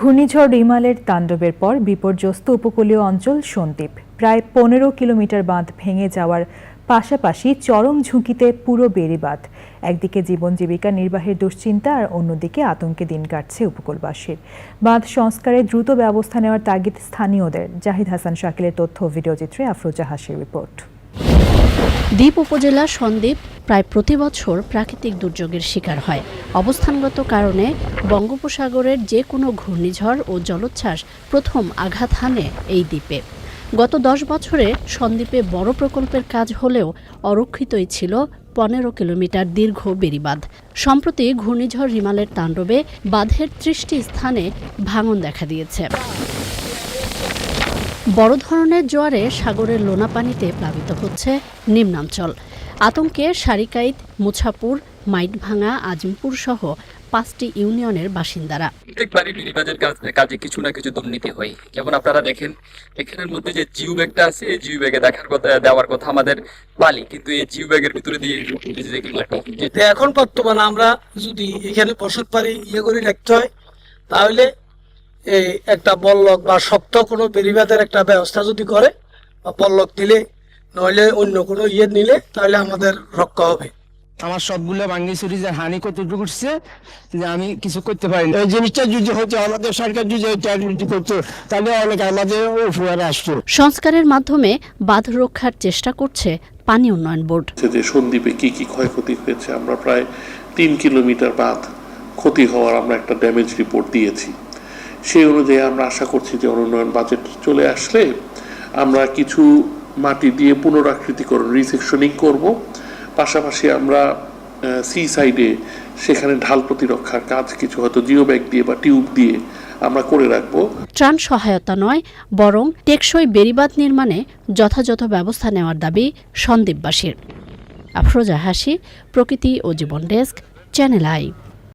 ঘূর্ণিঝড় রিমালের তাণ্ডবের পর বিপর্যস্ত উপকূলীয় অঞ্চল সন্দ্বীপ। প্রায় পনেরো কিলোমিটার বাঁধ ভেঙে যাওয়ার পাশাপাশি চরম ঝুঁকিতে পুরো বেড়িবাঁধ। একদিকে জীবন জীবিকা নির্বাহের দুশ্চিন্তা আর অন্যদিকে আতঙ্কে দিন কাটছে উপকূলবাসীর। বাঁধ সংস্কারে দ্রুত ব্যবস্থা নেওয়ার তাগিদ স্থানীয়দের। জাহিদ হাসান শাকিলের তথ্য ভিডিওচিত্রে আফরোজা হাসির রিপোর্ট। দ্বীপ উপজেলা সন্দ্বীপ প্রায় প্রতি বছর প্রাকৃতিক দুর্যোগের শিকার হয়। অবস্থানগত কারণে বঙ্গোপসাগরের যে কোনো ঘূর্ণিঝড় ও জলোচ্ছ্বাস প্রথম আঘাত হানে এই দ্বীপে। গত দশ বছরে সন্দ্বীপে বড় প্রকল্পের কাজ হলেও অরক্ষিতই ছিল পনেরো কিলোমিটার দীর্ঘ বেড়িবাঁধ। সম্প্রতি ঘূর্ণিঝড় রিমালের তাণ্ডবে বাঁধের ত্রিশটি স্থানে ভাঙন দেখা দিয়েছে। বড় ধরনের জোয়ারে সাগরের লোনা পানিতে প্লাবিত হচ্ছে নিম্নাঞ্চল। আতঙ্কে সারিকাইত মুছাপুর মাইটভাঙা আজিমপুর সহ পাঁচটি ইউনিয়নের বাসিন্দারা। প্রত্যেকবারই বেড়িবাঁধের কাজে কিছু না কিছু দুর্নীতি হয়। যেমন আপনারা দেখেন এখানের মধ্যে যে জিও ব্যাগটা আছে এই জিও ব্যাগে দেখার কথা দেওয়ার কথা আমাদের বালি। কিন্তু এই জিও ব্যাগের ভিতরে দিয়ে মাটি? এখন বর্তমানে আমরা যদি এখানে বসত পারি ইয়ে করে রাখতে হয় তাহলে এই একটা বল্লক বা শক্ত কোনো বেরিবাদের একটা ব্যবস্থা যদি করে বা পল্লক দিলে নইলে অন্য কোনো ইয়ে নিলে তাহলে আমাদের রক্ষা হবে। আমার সবগুলো চুরি যে হানি কতটুকু উঠছে যে আমি কিছু করতে পারি না। এই জিনিসটা যদি হতো আমাদের সরকার যদি যদি করতো তাহলে অনেক আমাদের উপকারে আসতো। সংস্কারের মাধ্যমে বাঁধ রক্ষার চেষ্টা করছে পানি উন্নয়ন বোর্ড। যে সন্দ্বীপে কি কি ক্ষয়ক্ষতি হয়েছে আমরা প্রায় তিন কিলোমিটার বাঁধ ক্ষতি হওয়ার আমরা একটা ড্যামেজ রিপোর্ট দিয়েছি। সেই অনুযায়ী আমরা আশা করছি যে অনুন্নয়ন বাজেট চলে আসলে আমরা কিছু মাটি দিয়ে পুনরাকৃতিকরণ রিসেকশনিং করব। পাশাপাশি আমরা সি সাইডে সেখানে ঢাল প্রতিরক্ষার কাজ কিছু হয়তো জিও ব্যাগ দিয়ে বা টিউব দিয়ে আমরা করে রাখব। ত্রাণ সহায়তা নয়, বরং টেকসই বেড়িবাঁধ নির্মাণে যথাযথ ব্যবস্থা নেওয়ার দাবি সন্দ্বীপবাসীর। আফরোজা হাসি, প্রকৃতি ও জীবন ডেস্ক, চ্যানেল আই।